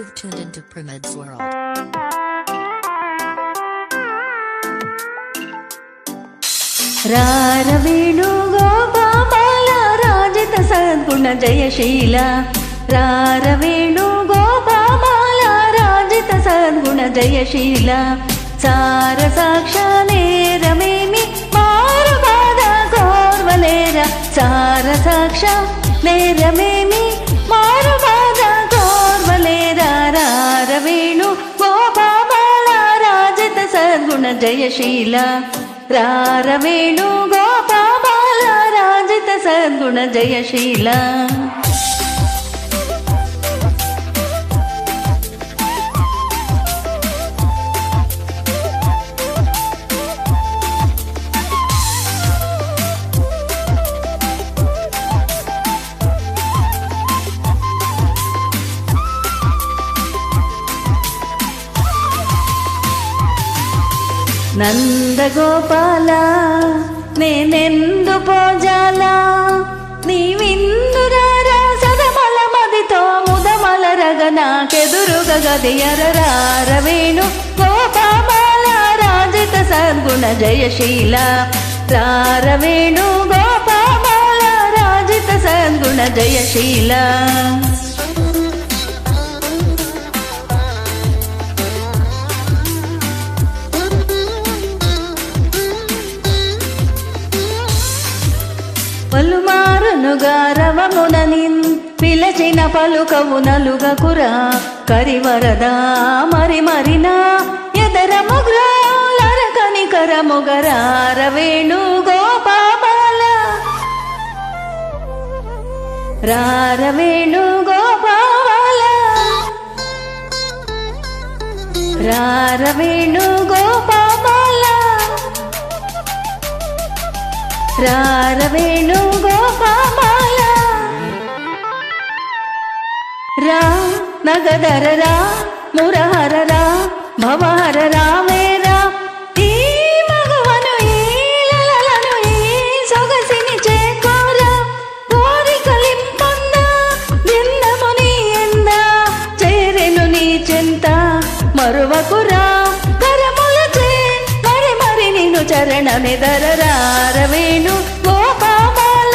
You've tuned into Primid's World. రారవేణు Gopala రాజిత సద్గుణ జయశీల రారవేణు గోపాల రాజిత సద్గుణ జయశీల సార సాక్ష నేరమేమి మారు బాధ కోర్వలేర సార సాక్ష నేరమేమి మారు బాధ రారవేణు గోపాల రాజత సద్గుణ జయశీల. రారవేణు గోపాల రాజత సద్గుణ జయశీల. నందగోపాల నేనెందు పోజాల నీవిందురారా సదమల మదితో ముదమలరగ నాకెదురుగ గదియరరారవేణు గోపాల రాజిత సద్గుణ జయశీల రారవేణు గోపాల రాజిత సద్గుణ జయశీల. పలుమారునుగా రవముననిన్ పిలచిన పలుకవు నలుగకురా కరివరదా మరి మరినా ఎదర ముగ్రాలర కనికర ముగరారవేణు గోపాల. రారవేణు గోపాల. రారవేణు గోపాల. రారవేణు గోపాల రా నగదర రా మురహర రా భవహర రావేరా ఈ మగవను ఈ లలలను ఈ సొగసిని చేకోరా. కోరికలింపొంద నీ ఎంద చేరెను నీ మరువకురా నిన్ను చరణమెదర రారవేణు గోపాల.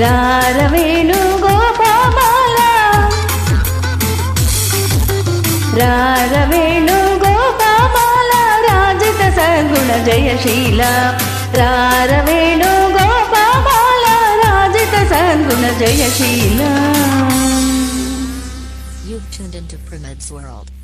రారవేణు గోపాల. రారవేణు గోపాల. రాజిత సగుణ జయశీల. రారవేణు గోపాల. రాజిత సగుణ Jayasheela. You've tuned into Primid's World.